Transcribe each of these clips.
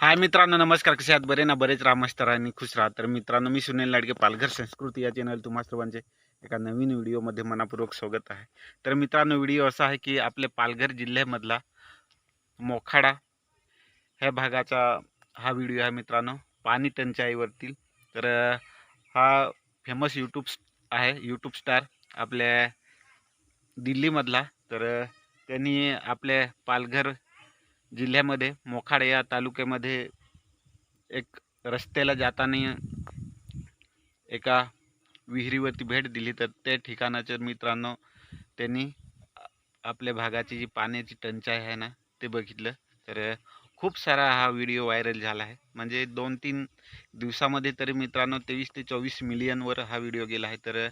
हाय मित्रांनो नमस्कार. कसे आहात? बरे ना? बरेच रामस्तर आणि खुश राहा. तर मित्रांनो मी सुनील लाडके पालघर संस्कृती या चॅनल तुम्हा सर्वांचे एका नवीन व्हिडिओमध्ये मनापूर्वक स्वागत आहे. तर मित्रांनो व्हिडिओ असा आहे की आपले पालघर जिल्ह्यामधला मोखाडा ह्या भागाचा हा व्हिडिओ आहे मित्रांनो पाणी टंचाईवरतील तर हा फेमस यूट्यूब आहे. यूट्यूब स्टार आपल्या दिल्लीमधला. तर त्यांनी आपल्या पालघर जिल्ह्यामध्ये मोखाड या तालुक्यामध्ये एक रस्त्याला जाताना एका विहिरीवरती भेट दिली. तर त्या ठिकाणाच्या मित्रांनो त्यांनी आपल्या भागाची जी पाण्याची टंचाई आहे ना ते बघितलं. तर खूप सारा हा व्हिडिओ व्हायरल झाला आहे. म्हणजे दोन तीन दिवसामध्ये तरी मित्रांनो तेवीस ते चोवीस मिलियनवर हा व्हिडिओ गेला आहे. तर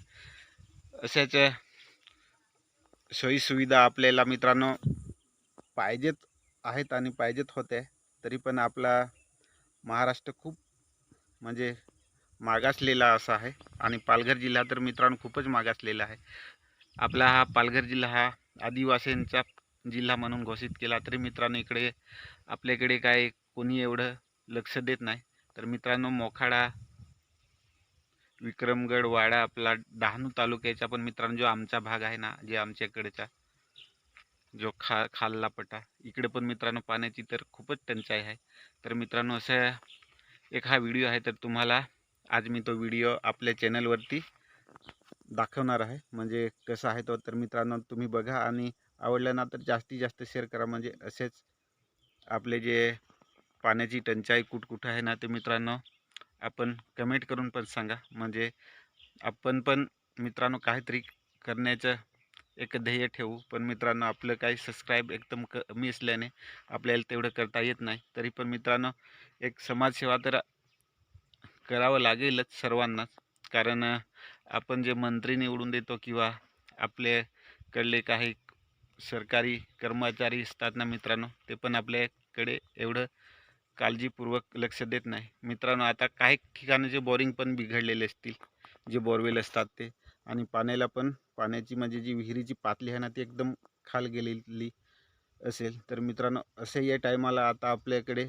अशाच सोयीसुविधा आपल्याला मित्रांनो पाहिजेत. आहेत आणि पाहिजेत होते तरी पण आपला महाराष्ट्र खूप म्हणजे मागासलेला असा आहे. आणि पालघर जिल्हा तर मित्रांनो खूपच मागासलेला आहे. आपला हा पालघर जिल्हा हा आदिवासींचा जिल्हा म्हणून घोषित केला तरी मित्रांनो इकडे आपल्याकडे काय कोणी एवढं लक्ष देत नाही. तर मित्रांनो मोखाडा विक्रमगड वाडा आपला डहाणू तालुक्याचा पण मित्रांनो जो आमचा भाग आहे ना जे आमच्याकडचा जो खा खाल्ला पटा. इकडे पण मित्रांनो पाण्याची तर खूपच टंचाई आहे. तर मित्रांनो असं एक हा व्हिडिओ आहे तर तुम्हाला आज मी तो व्हिडिओ आपल्या चॅनलवरती दाखवणार आहे. म्हणजे कसा आहे तो तर मित्रांनो तुम्ही बघा आणि आवडलं ना तर जास्तीत जास्त शेअर करा. म्हणजे असेच आपले जे पाण्याची टंचाई कुठकुठं आहे ना ते मित्रांनो आपण कमेंट करून पण सांगा. म्हणजे आपण पण मित्रांनो काहीतरी करण्याचं एक ध्येय ठेवू. पण मित्रांनो आपलं काही सबस्क्राईब एकदम कमी असल्याने आपल्याला तेवढं करता येत नाही. तरी पण मित्रांनो एक समाजसेवा तर करावं लागेलच सर्वांनाच. कारण आपण जे मंत्री निवडून देतो किंवा आपल्याकडले काही सरकारी कर्मचारी असतात ना मित्रांनो ते पण आपल्याकडे एवढं काळजीपूर्वक लक्ष देत नाही. मित्रांनो आता काही ठिकाणाचे बोरिंग पण बिघडलेले असतील जे बोरवेल असतात ते आणि पाण्याला पण पाण्याची म्हणजे जी विहिरीची पातळी आहे ना ती एकदम खाल गेलेली असेल. तर मित्रांनो असे या टायमाला आता आपल्याकडे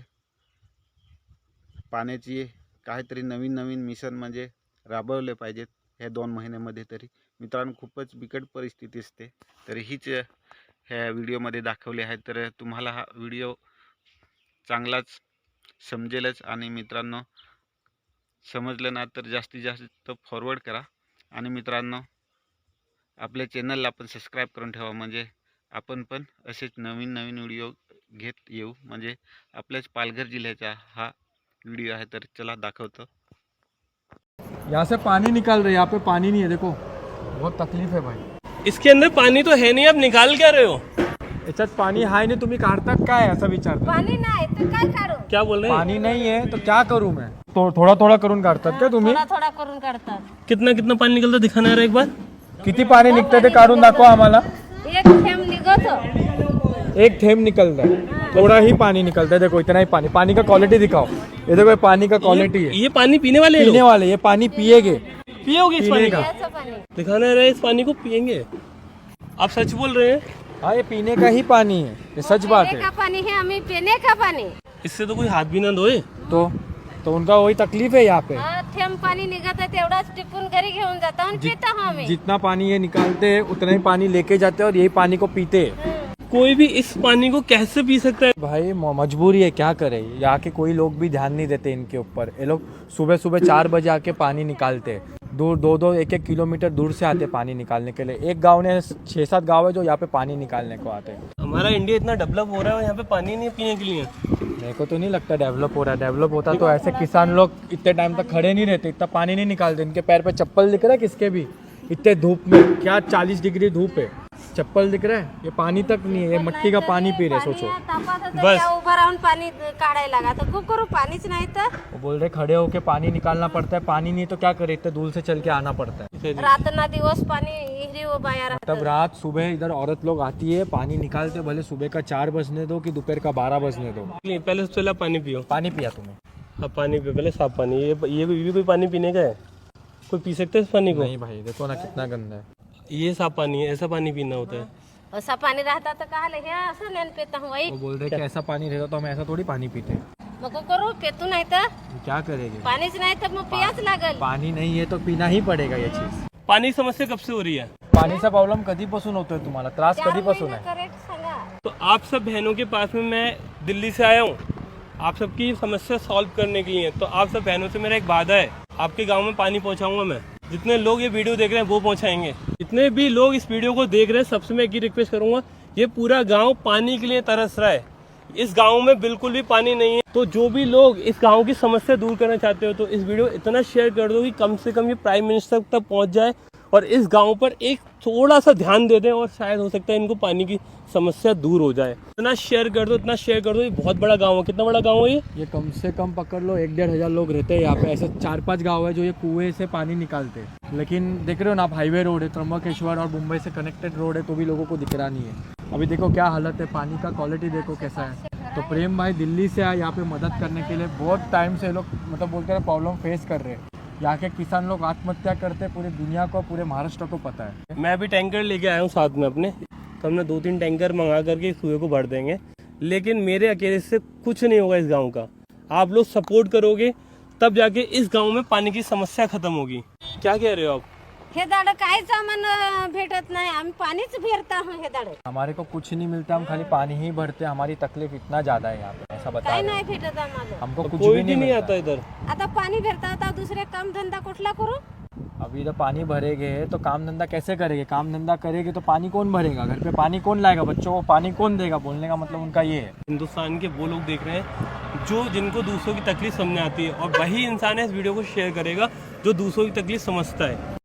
पाण्याची काहीतरी नवीन नवीन मिशन म्हणजे राबवले पाहिजेत ह्या दोन महिन्यामध्ये तरी. मित्रांनो खूपच बिकट परिस्थिती असते. तर हीच ह्या व्हिडिओमध्ये दाखवले आहे. तर तुम्हाला हा व्हिडिओ चांगलाच समजेलच. आणि मित्रांनो समजलं ना तर जास्तीत जास्त फॉरवर्ड करा. आणि मित्रांनो आपल्या चॅनलला पण सबस्क्राईब करून ठेवा. म्हणजे आपण पण असेच नवीन नवीन व्हिडिओ घेत येऊ. म्हणजे आपल्याच पालघर जिल्ह्याचा हा व्हिडिओ आहे तर चला दाखवतो. यहाँ से पानी निकल रहा है यहाँ पे पानी नहीं है देखो। बहुत तकलीफ है भाई। इसके अंदर पानी तो है नहीं आप निकाल क्या रहे हो? याच्यात पाणी हाय नाही तुम्ही काढतात काय असं विचारतात पाणी नाही तर काय करू क्या बोल रहे? हैं पाणी नाही आहे तर क्या करू मैं? तो थोडा थोडा करून काढतात का तुम्ही? थोडा थोडा करून काढतात. कितना कितना पानी निकलता दिखाना यार एक बार? किती पाणी निघतं ते काढून दाखवा आम्हाला. एक थेंब निघत. एक थेंब निकलता है. थोड़ा ही पानी निकलता है देखो इतना ही पानी पानी का क्वालिटी दिखाओ. ये देखो ये पानी का क्वालिटी है. ये पानी पीने वाले पीने हैं वाले ये पानी पिएगे. पियोगे इस पीने पानी का का पाणी. दिखाना यार इस पानी को पियेंगे। आप सच बोल रहे हैं? हाँ ये पीने का ही पानी है ये सच बात है। का पाणी हे आम्ही पिणे का पाणी इससे तो कोई हाथ भी ना धोए। तो तो उनका वही तकलीफ़ है यहाँ पे। हा, थेंब पाणी निघत आहे तेवढाच टिपून घरी घेऊन जातो आणि पितो हो आम्ही जितना पानी ये निकालते हैं उतना ही पानी लेके जाते हैं और यही पानी को पीते। हैं कोई भी इस पानी को कैसे पी सकता है? भाई म- मजबूरी है क्या करे? यहाँ के कोई लोग भी ध्यान नहीं देते इनके ऊपर। ये लोग सुबह सुबह चार बजे आके पानी निकालते। हैं दूर दो दो एक एक किलोमीटर दूर से आते पानी निकालने के लिए। एक गाँव ने छः सात गाँव है जो यहाँ पे पानी निकालने को आते हैं। हमारा इंडिया इतना डेवलप हो रहा है यहाँ पे पानी नहीं पीने के लिए। मेरे को तो नहीं लगता डेवलप हो रहा है। डेवलप होता तो ऐसे किसान लोग इतने टाइम तक खड़े नहीं रहते इतना पानी नहीं निकालते। इनके पैर पर चप्पल दिख रहा है किसके भी? इतने धूप में क्या चालीस डिग्री धूप है? चप्पल दिख रहा है? ये पानी तक नहीं है ये मट्टी का पानी पी रहे सोचो। बस. त्या उभं राहून पाणी काढायला लागा तर खूप करू पाणीच नाही तर वो बोल रहे खड़े होके पानी निकालना पड़ता है पानी नहीं तो क्या करे इतने दूर से चल के आना पड़ता है। रातना दिवस पाणी इहरी बाया तब रात सुबह इधर औरत लोग आती है पानी निकालते भले सुबह का चार बजने दो कि दोपहर का बारह बजने दो। पहले सबसे पहले पानी पियो। पानी पिया तुम्हें आप पानी पियो पहले साफ़ पानी ये ये भी ये भी कोई पानी पीने का है? कोई पी सकते है इस पानी को? नहीं भाई देखो ना कितना गंदा है। ये साफ़ पानी है ऐसा पानी पीना होता है। ऐसा पानी रहता तो का हे असं नेन पेता हूँ वही वो बोल रहे कि ऐसा पानी रहता तो हम ऐसा थोड़ी पानी पीते मग करू पेतू नाही तर क्या करेंगे? पाणीच नाही तर मग पियाच लागल। पाणी नाही आहे तो पीना ही पडेगा ये चीज़। पानी की समस्या कब से हो रही है? पाणीचा प्रॉब्लेम कधीपासून होतोय तुम्हाला? त्रास चार कधीपासून महिने आहे? करेक्ट सांगा. तो आप सब बहनों के पास में मैं दिल्ली से आया हूँ। आप सबकी समस्या सॉल्व करने के लिए। तो आप सब बहनों से मेरा एक वादा है। आपके गाँव में पानी पहुंचाऊँगा मैं। जितने लोग ये वीडियो देख रहे हैं वो पहुंचाएँगे। जितने भी लोग इस वीडियो को देख रहे हैं, सबसे मैं एक ही रिक्वेस्ट करूँगा, ये पूरा गाँव पानी के लिए तरस रहा है। इस गाँव में बिल्कुल भी पानी नहीं है। तो जो भी लोग इस गाँव की समस्या दूर करना चाहते हो तो इस वीडियो इतना शेयर कर दो कि कम से कम ये प्राइम मिनिस्टर तक पहुँच जाए और इस गाँव पर एक थोड़ा सा ध्यान दे दें और शायद हो सकता है इनको पानी की समस्या दूर हो जाए। इतना शेयर कर दो, इतना शेयर कर दो, ये बहुत बड़ा गाँव है। कितना बड़ा गाँव है ये? ये कम से कम पकड़ लो, एक डेढ़ हज़ार लोग रहते हैं यहाँ पे। ऐसे चार पाँच गाँव है जो ये कुएँ से पानी निकालते हैं। लेकिन देख रहे हो ना, आप हाईवे रोड है त्रम्बकेश्वर और मुंबई से कनेक्टेड रोड है तो भी लोगों को दिख रहा नहीं है। अभी देखो क्या हालत है, पानी का क्वालिटी देखो कैसा है। तो प्रेम भाई दिल्ली से आए, यहाँ पे मदद करने के लिए बहुत टाइम से लोग मतलब बोलते हैं प्रॉब्लम फेस कर रहे हैं। यहाँ के किसान लोग आत्महत्या करते हैं पूरी दुनिया को पूरे महाराष्ट्र को पता है। मैं भी टैंकर लेके आया हूँ साथ में अपने। तो हमने दो तीन टैंकर मंगा करके इस कुएँ को भर देंगे। लेकिन मेरे अकेले से कुछ नहीं होगा इस गाँव का। आप लोग सपोर्ट करोगे तब जाके इस गाँव में पानी की समस्या खत्म होगी। क्या कह रहे हो आप? हे दाड आम्हाला भेटत नाही? आम्ही पाणीच फिरता हूँ हे दाड हमारे को कुछ नहीं मिलता हम खाली पानी ही भरते हमारी तकलीफ़ इतना ज़्यादा है यहाँ पे। ऐसा बता नाही भेटत आम्हाला. हमको कुछ कोई भी नहीं नहीं आता इधर। आता पाणी फिरता आता दुसरे काम धंदा कुठला करू? अभी तो पानी भरेंगे तो काम धंधा कैसे करेंगे? काम धंधा करेंगे तो पानी कौन भरेगा? घर पे पानी कौन लाएगा? बच्चों को पानी कौन देगा? बोलने का मतलब उनका ये है। हिंदुस्तान के वो लोग देख रहे हैं जो जिनको दूसरों की तकलीफ़ समझ आती है और वही इंसान है इस वीडियो को शेयर करेगा जो दूसरों की तकलीफ़ समझता है।